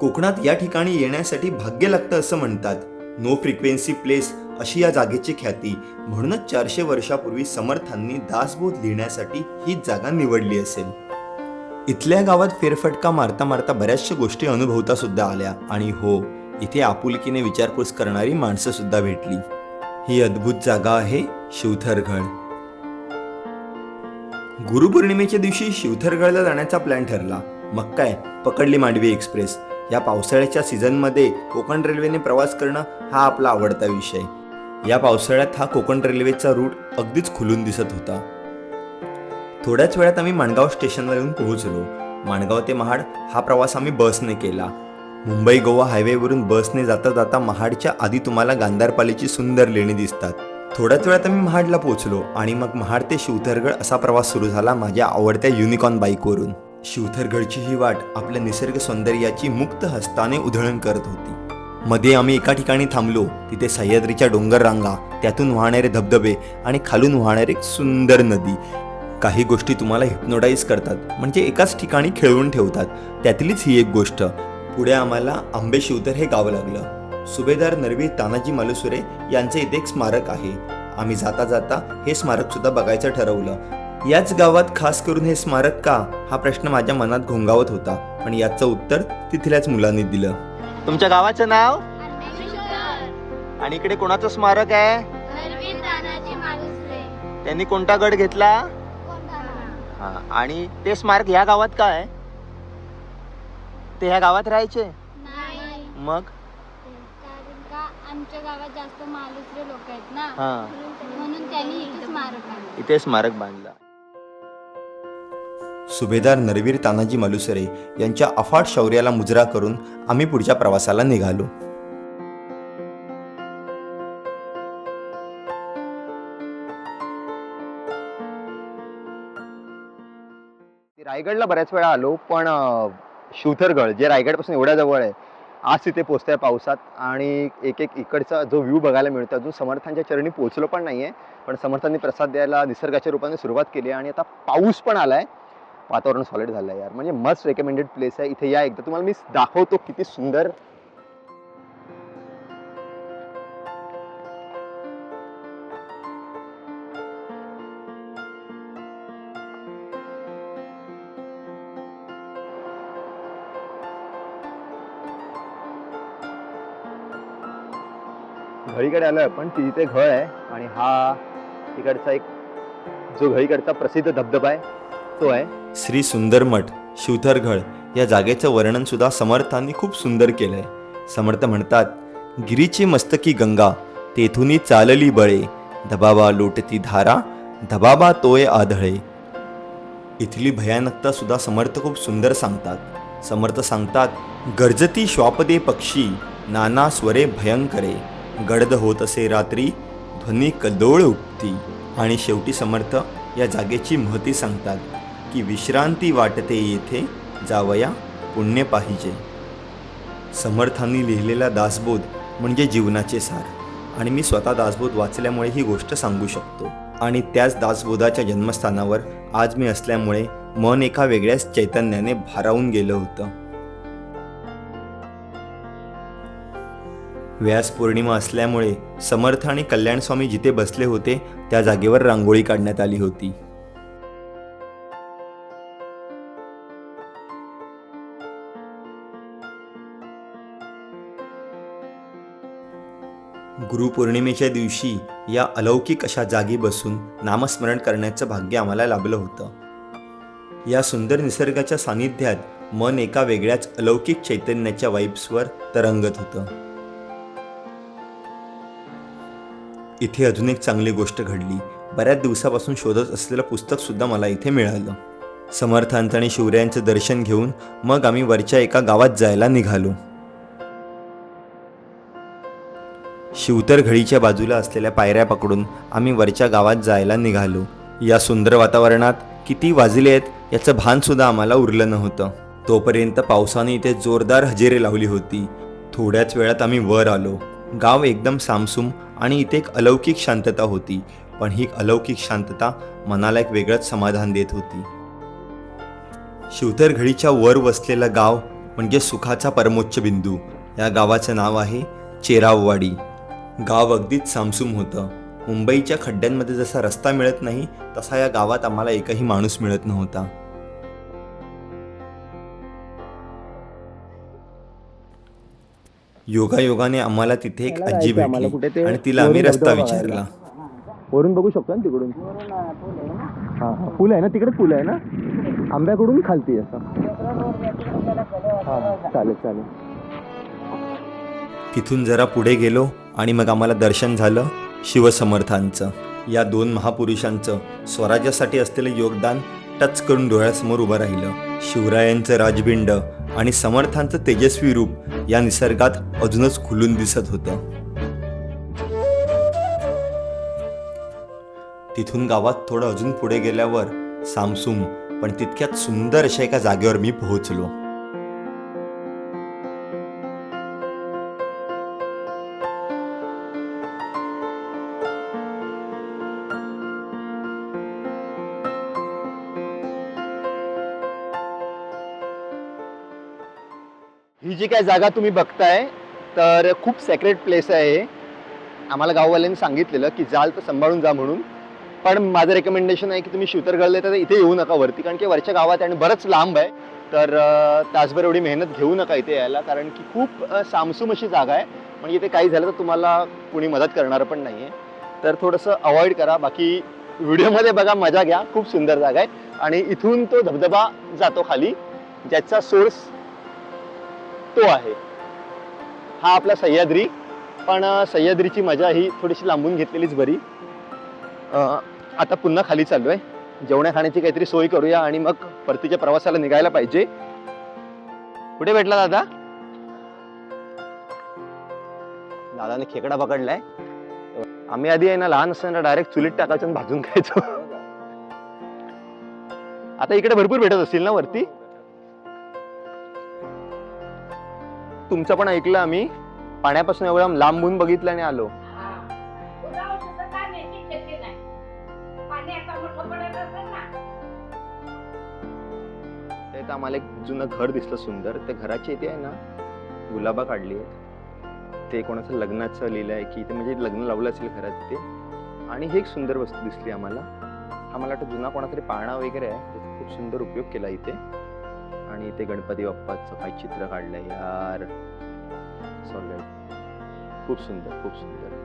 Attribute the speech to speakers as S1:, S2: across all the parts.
S1: कोकणात या ठिकाणी येण्यासाठी भाग्य लागतं असं म्हणतात. नो फ्रिक्वेन्सी प्लेस अशी या जागेची ख्याती. म्हणूनच चारशे वर्षापूर्वी समर्थांनी दासबोध लिहिण्यासाठी ही जागा निवडली असेल. इथल्या गावात फेरफटका मारता मारता बऱ्याचशा गोष्टी अनुभवता सुद्धा आल्या. आणि हो इथे आपुलकीने विचारपूस करणारी माणसं सुद्धा भेटली. ही अद्भुत जागा आहे शिवथरगड गुरुपौर्णिमेच्या दिवशी शिवथरगडला जाण्याचा प्लॅन ठरला. मग काय? पकडली मांडवी एक्सप्रेस. या पावसाळ्याच्या सीझनमध्ये कोकण रेल्वेने प्रवास करणं हा आपला आवडता विषय. या पावसाळ्यात हा कोकण रेल्वेचा रूट अगदीच खुलून दिसत होता. थोड्याच वेळात आम्ही माणगाव स्टेशनवर येऊन पोहोचलो. माणगाव ते महाड हा प्रवास आम्ही बसने केला. मुंबई गोवा हायवेवरून बसने जाता जाता महाडच्या आधी तुम्हाला गांधारपालीची सुंदर लेणी दिसतात. थोड्याच वेळात आम्ही महाडला पोहोचलो आणि मग महाड ते शिवथरगड असा प्रवास सुरू झाला माझ्या आवडत्या युनिकॉर्न बाईकवरून शिवथरगडची ही वाट आपल्या निसर्ग सौंदर्याची मुक्त हस्ताने उधळण करत होती. मध्ये आम्ही एका ठिकाणी थांबलो तिथे सह्याद्रीच्या डोंगर रांगा त्यातून वाहणारे धबधबे आणि खालून वाहणारी सुंदर नदी. काही गोष्टी तुम्हाला हिप्नोटाईज करतात म्हणजे एकाच ठिकाणी खेळवून ठेवतात. त्यातलीच ही एक गोष्ट पुढे आम्हाला आंबे शिवतर हे गाव लागलं. सुभेदार नरवी तानाजी मालुसुरे यांचे इथे एक स्मारक आहे. आम्ही जाता जाता हे स्मारक सुद्धा बघायचं ठरवलं. याच गावात खास करून हे स्मारक का? हा प्रश्न माझ्या मनात घोंगावत होता. पण याचं उत्तर तिथल्याच मुलांनी दिलं. तुमच्या गावाचं नाव? आणि इकडे कोणाचं स्मारक आहे? त्यांनी कोणता गड घेतला? हा आणि ते स्मारक ह्या गावात काय आहे? ते ह्या गावात राहायचे?
S2: नाही.
S1: मग?
S2: कारण का आमच्या गावात जास्त मालुसरे लोक आहेत ना?
S1: हा.
S2: म्हणून त्यांनी इथे स्मारक आणलं
S1: इथे स्मारक बांधलं. सुभेदार नरवीर तानाजी मालुसरे यांच्या अफाट शौर्याला मुजरा करून आम्ही पुढच्या प्रवासाला निघालो.
S3: रायगडला बऱ्याच वेळा आलो पण शिवथरगड जे रायगडपासून एवढ्या जवळ आहे आज तिथे पोचतोय पावसात आणि एक एक इकडचा जो व्ह्यू बघायला मिळतो अजून समर्थांच्या चरणी पोहोचलो पण नाहीये पण समर्थांनी प्रसाद द्यायला निसर्गाच्या रूपाने सुरुवात केली आणि आता पाऊस पण आलाय. वातावरण सॉलिड झालं आहे यार. म्हणजे मस्त रेकमेंडेड प्लेस आहे. इथे या एकदा. तुम्हाला मी दाखवतो किती सुंदर. घळीकडे आलोय पण तिथे घळ आहे. आणि हा तिकडचा एक जो घळीकडचा प्रसिद्ध धबधबा आहे. आहे
S1: श्री सुंदरमठ शिवथरगड या जागेचं वर्णन सुद्धा समर्थांनी खूप सुंदर केलंय. समर्थ म्हणतात गिरीची मस्तकी गंगा तेथुनी चालली बळे धबाबा लोटती धारा धबाबा तोय आधळे. इथली भयानकता सुद्धा समर्थ खूप सुंदर सांगतात. समर्थ सांगतात गर्जती श्वापदे पक्षी नाना स्वरे भयंकरे गडद होत असे रात्री ध्वनी कल्लोळ उठती आणि शेवटी समर्थ या जागेची महती सांगतात. की विश्रांती वाटते येथे जावया पुण्य पाहिजे. समर्थांनी लिहिलेला दासबोध म्हणजे जीवनाचे सार. आणि मी स्वतः दासबोध वाचल्यामुळे ही गोष्ट सांगू शकतो. आणि त्याच दासबोधाच्या जन्मस्थानावर आज मी असल्यामुळे मन एका वेगळ्याच चैतन्याने भारावून गेलं होतं. व्यास पौर्णिमा असल्यामुळे समर्थ आणि कल्याणस्वामी जिथे बसले होते त्या जागेवर रांगोळी काढण्यात आली होती. गुरुपौर्णिमेच्या दिवशी या अलौकिक अशा जागी बसून नामस्मरण करण्याचं भाग्य आम्हाला लाभलं होतं. या सुंदर निसर्गाच्या सानिध्यात मन एका वेगळ्याच अलौकिक चैतन्याच्या वाईब्सवर तरंगत होतं. इथे अजून एक चांगली गोष्ट घडली. बऱ्याच दिवसापासून शोधत असलेलं पुस्तकसुद्धा मला इथे मिळालं. समर्थांचं आणि शिवरायांचं दर्शन घेऊन मग आम्ही वरच्या एका गावात जायला निघालो. शिवतर घडीच्या बाजूला असलेल्या पायऱ्या पकडून आम्ही वरच्या गावात जायला निघालो. या सुंदर वातावरणात किती वाजले आहेत याचं भानसुद्धा आम्हाला उरलं नव्हतं. तोपर्यंत पावसाने इथे जोरदार हजेरी लावली होती. थोड्याच वेळात आम्ही वर आलो. गाव एकदम सामसूम आणि इथे एक अलौकिक शांतता होती पण ही अलौकिक शांतता मनाला एक वेगळंच समाधान देत होती. शिवतर घडीच्या वर वसलेलं गाव म्हणजे सुखाचा परमोच्च बिंदू. या गावाचं नाव आहे चेराववाडी. गाव अगदीच सामसूम होतं. मुंबईच्या खड्ड्यांमध्ये जसा रस्ता मिळत नाही तसा या गावात आम्हाला एकही माणूस मिळत नव्हता. योगायोगाने आम्हाला तिथे एक आजी भेटली आणि तिला आम्ही रस्ता विचारला.
S3: वरून बघू शकतो ना तिकडून? हा हा पूल आहे ना तिकडेच पूल आहे ना? आंब्याकडून खालती असं. हा चालेल चालेल.
S1: तिथून जरा पुढे गेलो आणि मग आम्हाला दर्शन झालं शिवसमर्थांचं. या दोन महापुरुषांचं स्वराज्यासाठी असलेलं योगदान टच करून डोळ्यासमोर उभं राहिलं. शिवरायांचं राजबिंड आणि समर्थांचं तेजस्वी रूप या निसर्गात अजूनच खुलून दिसत होतं. तिथून गावात थोडं अजून पुढे गेल्यावर सामसूम पण तितक्यात सुंदर अशा एका जागेवर मी पोहोचलो.
S3: ही जी काय जागा तुम्ही बघताय तर खूप सेक्रेट प्लेस आहे. आम्हाला गाववाल्यांनी सांगितलेलं की जाल तर सांभाळून जा म्हणून. पण माझं रेकमेंडेशन आहे की तुम्ही शूतरगडले तर इथे येऊ नका वरती कारण की वरच्या गावात आहे आणि बरंच लांब आहे. तर तासभर एवढी मेहनत घेऊ नका इथे यायला कारण की खूप सामसूम अशी जागा आहे. म्हणजे इथे काही झालं तर तुम्हाला कुणी मदत करणारं पण नाही आहे तर थोडंसं अवॉइड करा. बाकी व्हिडिओमध्ये बघा मजा घ्या. खूप सुंदर जागा आहे. आणि इथून तो धबधबा जातो खाली ज्याचा सोर्स तो आहे. हा आपला सह्याद्री पण सह्याद्रीची मजा ही थोडीशी लांबून घेतलेलीच बरी. अं, आता पुन्हा खाली चालू आहे जेवण्या खाण्याची काहीतरी सोय करूया आणि मग परतीच्या प्रवासाला निघायला पाहिजे. कुठे भेटला दादा? दादाने खेकडा पकडलाय. आम्ही आधी आहे ना लहान असताना डायरेक्ट चुलीत टाकायचं भाजून खायचो. आता इकडे भरपूर भेटत असतील ना वरती? तुमचं पण ऐकलं आम्ही. पाण्यापासून एवढं लांबून बघितलं आणि आलो. ते आम्हाला एक जुनं घर दिसलं सुंदर. त्या घराची इथे आहे ना गुलाबा काढली आहेत. ते कोणाचं लग्नाचं लिहिलं आहे की ते म्हणजे लग्न लावलं असेल घरात ते. आणि ही एक सुंदर वस्तू दिसली आम्हाला. आम्हाला वाटतं जुना कोणातरी पाळणा वगैरे आहे. त्याचा खूप सुंदर उपयोग केला इथे. आणि ते गणपती बाप्पाचं काही चित्र काढलंय यार. सॉलिड खूप सुंदर खूप सुंदर.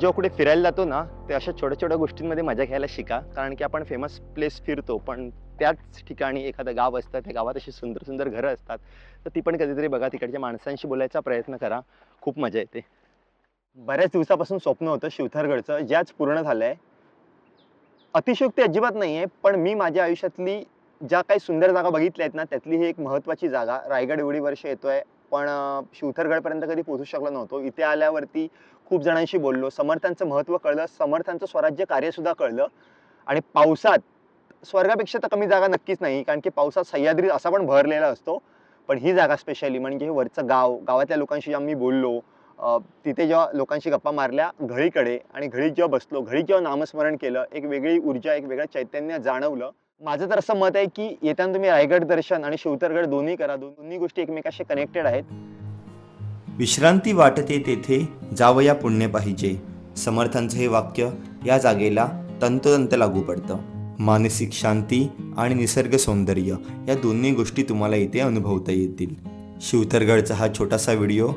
S3: जेव्हा कुठे फिरायला जातो ना ते अशा छोट्या छोट्या गोष्टींमध्ये मजा घ्यायला शिका. कारण की आपण फेमस प्लेस फिरतो पण त्याच ठिकाणी एखादं गाव असतं त्या गावात अशी सुंदर सुंदर घरं असतात. तर ती पण कधीतरी बघा तिकडच्या माणसांशी बोलायचा प्रयत्न करा. खूप मजा येते. बऱ्याच दिवसापासून स्वप्न होतं शिवथरगडचं. ज्याच पूर्ण झालंय अतिशयोक्ती अजिबात नाही आहे पण मी माझ्या आयुष्यातली ज्या काही सुंदर जागा बघितल्या आहेत ना त्यातली ही एक महत्त्वाची जागा. रायगड एवढी वर्ष येतोय पण शिवथरगडपर्यंत कधी पोहोचू शकलो नव्हतो. इथे आल्यावरती खूप जणांशी बोललो. समर्थांचं महत्त्व कळलं समर्थांचं स्वराज्य कार्यसुद्धा कळलं. आणि पावसात स्वर्गापेक्षा तर कमी जागा नक्कीच नाही कारण की पावसात सह्याद्री असा पण भरलेला असतो. पण ही जागा स्पेशली म्हणजे वरचं गाव गावातल्या लोकांशी जेव्हा मी बोललो तिथे जेव्हा लोकांशी गप्पा मारल्या घळीकडे आणि घळीत जेव्हा बसलो घळीत जेव्हा नामस्मरण केलं एक वेगळी ऊर्जा एक वेगळं चैतन्य जाणवलं. माझं तर असं मत आहे की येताना तुम्ही रायगड दर्शन आणि शिवतरगड दोन्ही करा. दोन्ही गोष्टी एकमेकाशी कनेक्टेड आहेत.
S1: विश्रांती वाटते तेथे जावया पुण्य पाहिजे. समर्थांचं हे वाक्य या जागेला तंतोतंत लागू पडतं. मानसिक शांती आणि निसर्ग सौंदर्य या दोन्ही गोष्टी तुम्हाला इथे अनुभवता येतील. शिवतरगडचा हा छोटासा व्हिडिओ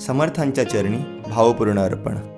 S1: समर्थांच्या चरणी भावपूर्ण अर्पण.